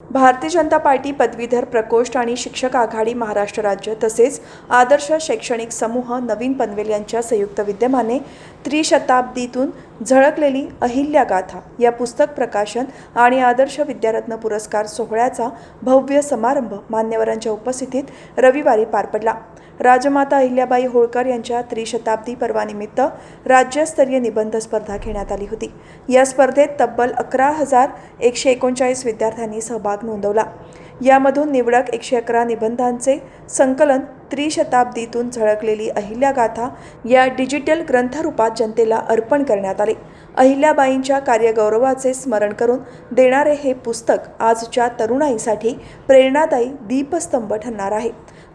Bharatiya Janata party पदवीधर प्रकोष्ठ आणि शिक्षक आघाडी महाराष्ट्र राज्य तसेच आदर्श शैक्षणिक समूह नवीन पनवेल यांच्या संयुक्त विद्यमाने त्रिशताब्दीतून झळकलेली अहिल्यागाथा या पुस्तक प्रकाशन आणि आदर्श विद्यारत्न पुरस्कार सोहळ्याचा भव्य समारंभ मान्यवरांच्या उपस्थितीत रविवारी पार पडला. राजमाता अहिल्याबाई होळकर यांच्या त्रिशताब्दी पर्वानिमित्त राज्यस्तरीय निबंध स्पर्धा घेण्यात आली होती. या स्पर्धेत तब्बल अकरा हजार एकशे एकोणचाळीस विद्यार्थ्यांनी सहभाग नोंदवला. यामधून निवडक एकशे अकरा निबंधांचे संकलन त्रिशताब्दीतून झळकलेली अहिल्यागाथा या डिजिटल ग्रंथरूपात जनतेला अर्पण करण्यात आले. अहिल्याबाईंच्या कार्यगौरवाचे स्मरण करून देणारे हे पुस्तक आजच्या तरुणाईसाठी प्रेरणादायी दीपस्तंभ ठरणार आहे.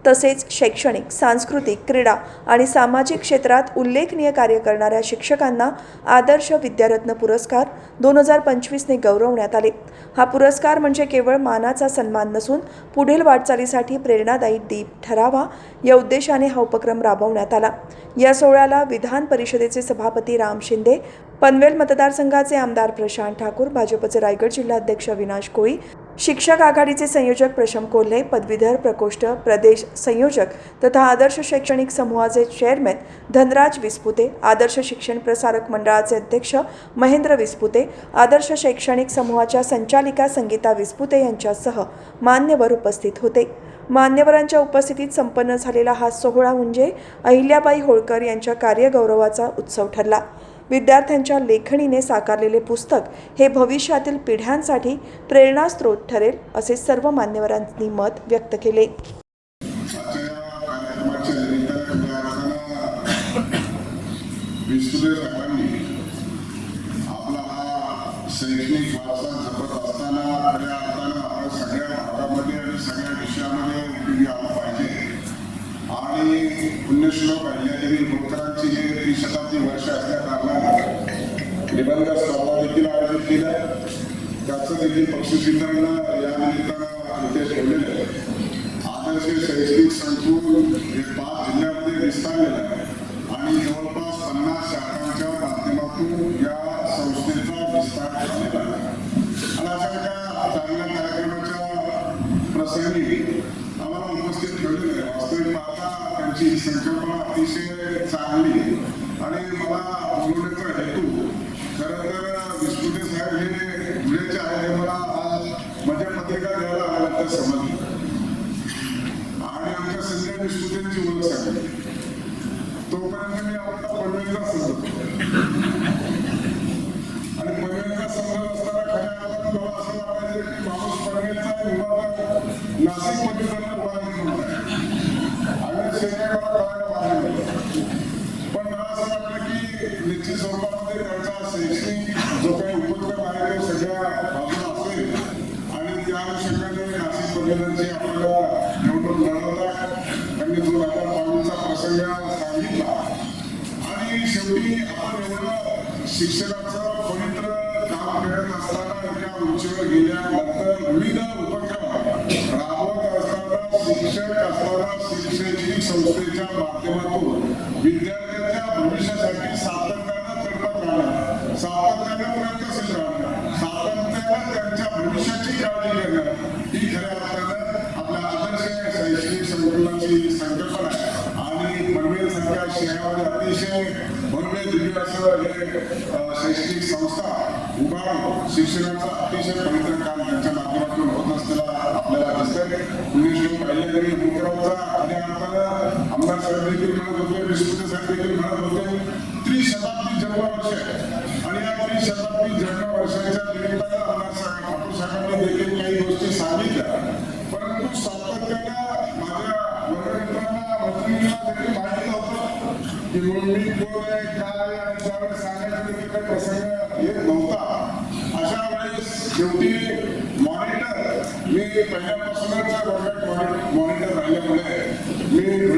तसेच शैक्षणिक सांस्कृतिक क्रीडा आणि सामाजिक क्षेत्रात उल्लेखनीय कार्य करणाऱ्या शिक्षकांना आदर्श विद्यारत्न पुरस्कार दोन हजार पंचवीसने गौरवण्यात आले. हा पुरस्कार म्हणजे केवळ मानाचा सन्मान नसून पुढील वाटचालीसाठी प्रेरणादायी दीप ठरावा या उद्देशाने हा उपक्रम राबवण्यात आला. या सोहळ्याला विधान परिषदेचे सभापती राम शिंदे पनवेल मतदारसंघाचे आमदार प्रशांत ठाकूर भाजपचे रायगड जिल्हाध्यक्ष अविनाश कोळी शिक्षक आघाडीचे संयोजक प्रशम कोल्हे पदवीधर प्रकोष्ठ प्रदेश संयोजक तथा आदर्श शैक्षणिक समूहाचे चेअरमॅन धनराज विस्पुते आदर्श शिक्षण प्रसारक मंडळाचे अध्यक्ष महेंद्र विस्पुते आदर्श शैक्षणिक समूहाच्या संचालिका संगीता विस्पुते यांच्यासह मान्यवर उपस्थित होते. मान्यवरांच्या उपस्थितीत संपन्न झालेला हा सोहळा म्हणजे अहिल्याबाई होळकर यांच्या कार्यगौरवाचा उत्सव ठरला. विद्यार्थ्यांच्या लेखणीने साकारलेले पुस्तक हे भविष्यातील पिढ्यांसाठी प्रेरणास्रोत ठरेल असे सर्व मान्यवरांनी मत व्यक्त केले. आपला हा शैक्षणिक वारसा जपत असताना खऱ्या अर्थानं सगळ्या भागामध्ये आणि सगळ्या विषयामध्ये उपयोगी आला पाहिजे आणि पुण्यश्लोक अहिल्यादेवी हे त्रिशताब्दी वर्ष असल्या कारणाने निबंध स्पर्धा देखील आयोजित केल्या. त्याचं देखील बक्षिसीकरण या निमित्तानं इथे ठेवलेलं आहे. आदर्श शैक्षणिक संकुल हे पाच जिल्ह्यामध्ये विस्तारलेलं आहे. आणि जवळपास पन्नास शाखांच्या माध्यमातून या संस्थेचा विस्तार झालेला आहे. आणि अशा एका चांगल्या कार्यक्रमाच्या प्रसंगी आम्हाला उपस्थित ठेवलेलं आहे. वास्तविक पाहता त्यांची संकल्पना अतिशय चांगली आणि मला एवढं शिक्षणाचं पवित्र काम करत असताना एका उंचीवर गेल्यानंतर विविध उपक्रम राबवत असताना शिक्षक असताना शिक्षण संस्थेच्या माध्यमातून विद्यार्थी शैक्षणिक संस्था उभारून शिक्षणाचा अतिशय पवित्र काम त्यांच्या माध्यमातून होत असलेला आपल्याला दिसतंय. पुण्यश्लोक अहिल्यादेवी होळकरांचा खऱ्या अर्थानं आमदार साहेब देखील म्हणत होते विस्मृती साहेब देखील म्हणत काही प्रसंग येत नव्हता. अशा वेळेस शेवटी मॉनिटर मी पहिल्यापासूनच वर्गात मॉनिटर राहिल्यामुळे मी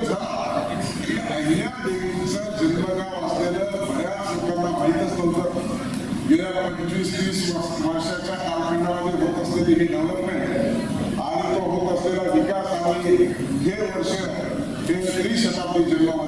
त्याचा नामांकित जन्मगाव असलेलं बऱ्याच लोकांना माहीतच नव्हतं गेल्या पंचवीस तीस वर्षाच्या कालखंडामध्ये होत असलेली ही डेव्हलपमेंट आणि तो होत असलेला विकास आणि हे वर्ष हे त्रिशताब्दी जिल्हा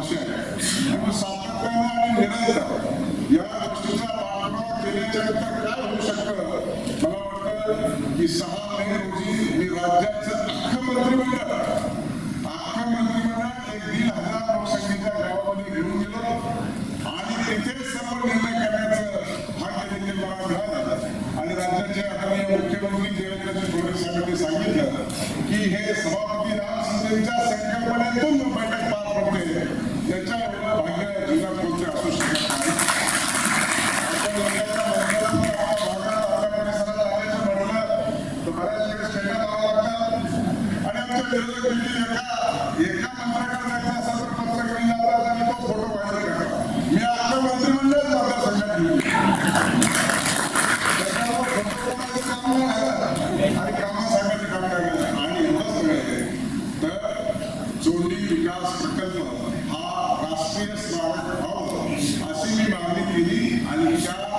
केली आणि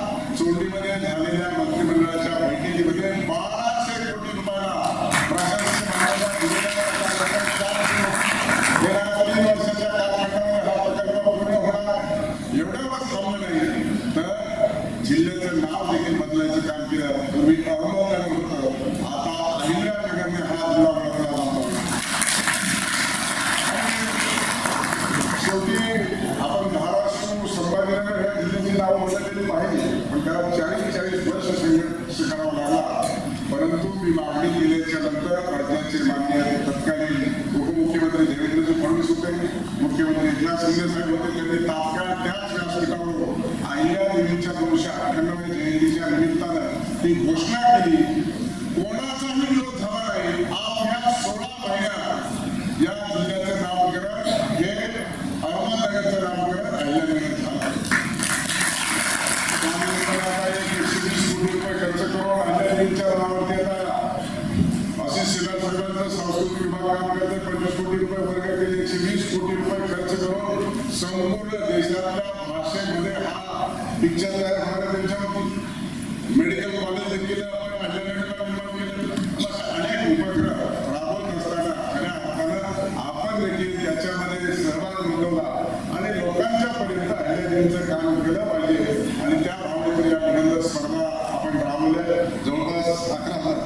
उपक्रम राबवत असताना खऱ्या अर्थानं आपण देखील त्याच्यामध्ये सहभाग नोंदवला आणि लोकांच्या पर्यंत अहिल्यादेवीचं काम केलं पाहिजे. आणि त्या भावनेतून या निबंध स्पर्धा आपण राबवल्या जवळपास अकरा हजार.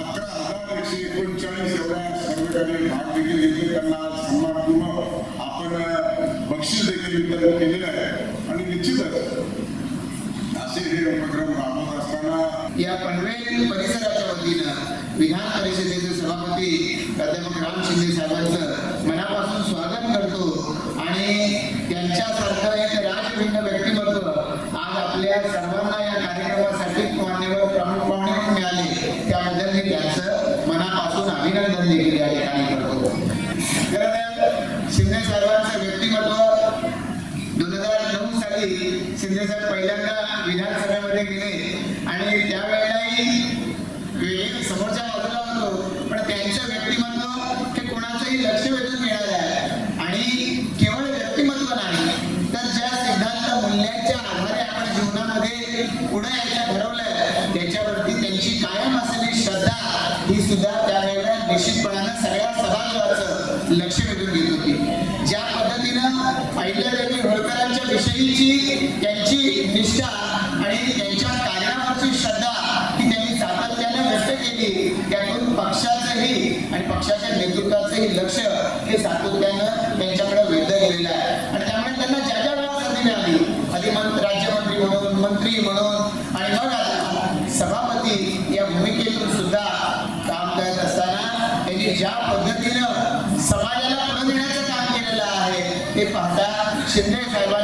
अकरा हजार एकशे एकोणचाळीस एवढ्या सर्वकांनी भाग देखील घेतले. त्यांना सन्मानपूर्वक आपण बक्षीस देखील वितरण केलेलं आहे. आणि निश्चितच असे हे उपक्रम राबवले या पनवेल परिसराच्या वतीनं विधान परिषदेचे सभापती प्राध्यापक राम शिंदे साहेबांचं मनापासून स्वागत करतो आणि त्यांच्यासारखं एक राजभिन्न साली शिंदे साहेब पहिल्यांदा विधानसभेमध्ये गेले आणि त्यावेळेलाही वेगळे समोरच्या बाजूला होतो पण त्यांचं व्यक्तिमत्व हे कोणाचंही लक्ष वेधून मिळालं आहे. आणि केवळ व्यक्तिमत्व नाही तर ज्या सिद्धांत मूल्यांच्या आधारे आपण जीवनामध्ये पुढे यायचं ठरवलंय त्याच्यावरती त्यांची कायम असलेली श्रद्धा ही सुद्धा त्यावेळेला निश्चितपणानं सगळ्या सभागृहाचं लक्ष निष्ठा आणि त्यांच्या कार्यावरची श्रद्धा ही त्यांनी सातत्याने व्यक्त केली. त्यातून पक्षाचंही आणि पक्षाच्या नेतृत्वाचंही लक्ष हे सातत्यानं त्यांच्याकडे वेधलं गेलेलं आहे. आणि त्यामुळे त्यांना ज्या ज्या वेळा संधी मिळाली आधी मं- राज्यमंत्री म्हणून मंत्री म्हणून आणि मग सभापती या भूमिकेतून सुद्धा काम करत असताना त्यांनी ज्या पद्धतीनं समाजाला पुढे देण्याचं काम केलेलं आहे ते पाहता शिंदे साहेब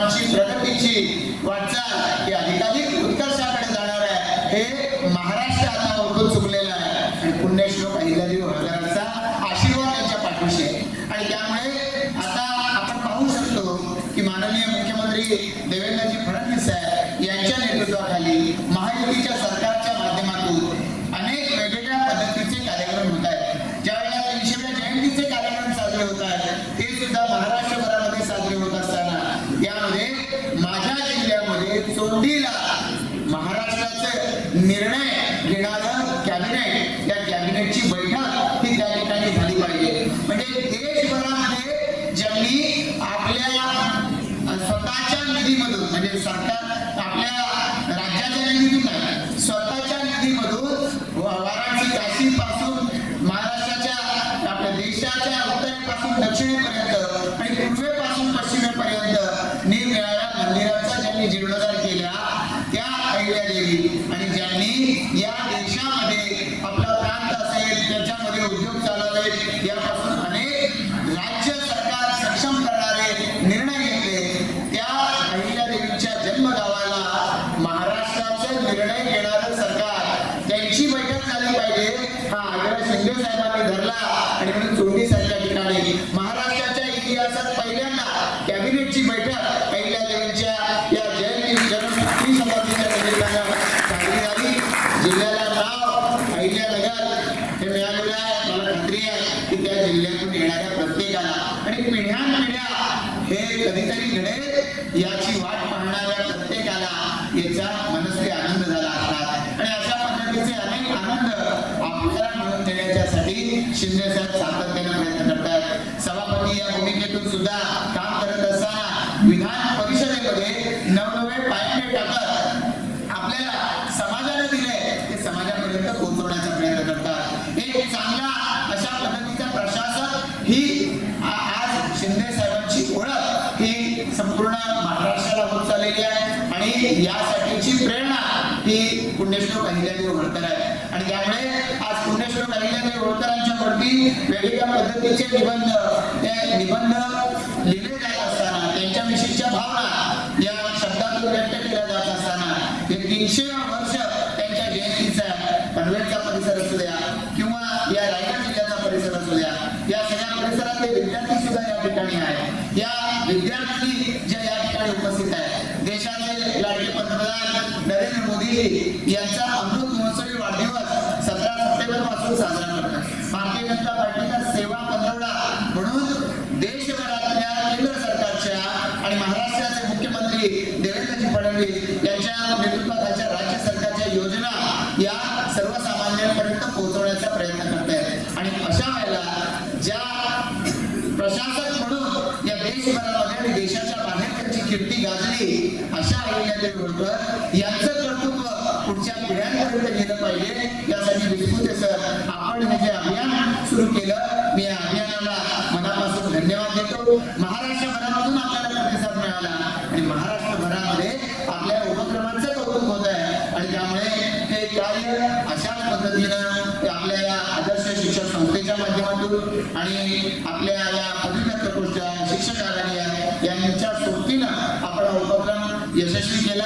अनेक राज्य सरकार सक्षम करणारे निर्णय घेतले. त्या अहिल्यादेवीच्या जन्मगावाला महाराष्ट्राचं निर्णय घेणारं सरकार. त्यांची बैठक झाली पाहिजे. हा शिंदे साहेबांनी धरला आणि म्हणून ठिकाणी महाराष्ट्राच्या इतिहासात पहिल्यांदा कॅबिनेटची बैठक अहिल्यादेवींच्या या जयंती समाधीच्या निमित्तानं झाली झाली. जिल्ह्याला नाव अहिल्यानगर हे मिळालेलं आहे. खात्री आहे की त्या जिल्ह्यातून येणाऱ्या प्रत्येकाला आणि पिढ्यान पिढ्या हे कधीतरी घडेल याची वाट पाहणाऱ्या प्रत्येकाला याचा मनस्वी आनंद झाला असतात आणि अशा पद्धतीचे अनेक आनंद आपल्याला मिळवून देण्याच्यासाठी शिंदे साहेब सातत्याने प्रयत्न करतात सभापती या भूमिकेतून सुद्धा काम करत असताना विधान परिषदेमध्ये नवनवे पायपे टाकत वेगवेगळ्या पद्धतीचे निबंध ते निबंध लिहिले जात असताना त्यांच्याविषयीच्या भावना या शब्दातून व्यक्त केल्या जात असताना हे तीनशे फडणवीस यांच्या नेतृत्वाखालच्या राज्य सरकारच्या योजना या सर्वसामान्यांपर्यंत पोहोचवण्याचा प्रयत्न करत आहेत आणि अशा वेळेला ज्या प्रशासक म्हणून या देशभरामध्ये आणि देशाच्या बाहेर त्यांची कीर्ती गाजली अशा अहिल्यादेवी होळकर यांचं कर्तृत्व पुढच्या पिढ्यांपर्यंत गेलं पाहिजे. यासाठी विस्फुटे सर आपण हे जे अभियान सुरू केलं आणि आपल्या या पदवीधर प्रकोष्ठ शिक्षक आघाडी यांच्या सोबतीनं आपला उपक्रम यशस्वी केला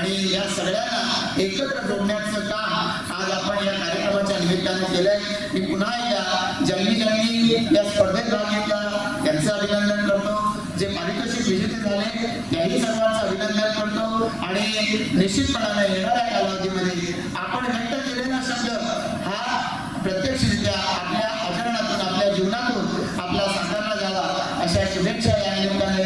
आणि या सगळ्यांना एकत्र जोडण्याचं काम आज आपण या कार्यक्रमाच्या निमित्ताने केलंय. मी पुन्हा एकदा ज्यांनी ज्यांनी या स्पर्धेत भाग घेतला. त्यांचं अभिनंदन करतो. जे पारितोषिक विजेते झाले त्याही सर्वांचं अभिनंदन करतो. आणि निश्चितपणाने येणाऱ्या कालावधीमध्ये आपण व्यक्त केलेला शब्द हा प्रत्यक्षरित्या आपल्या जीवनातून आपला सांगायला जावा अशा शुभेच्छा या निमित्ताने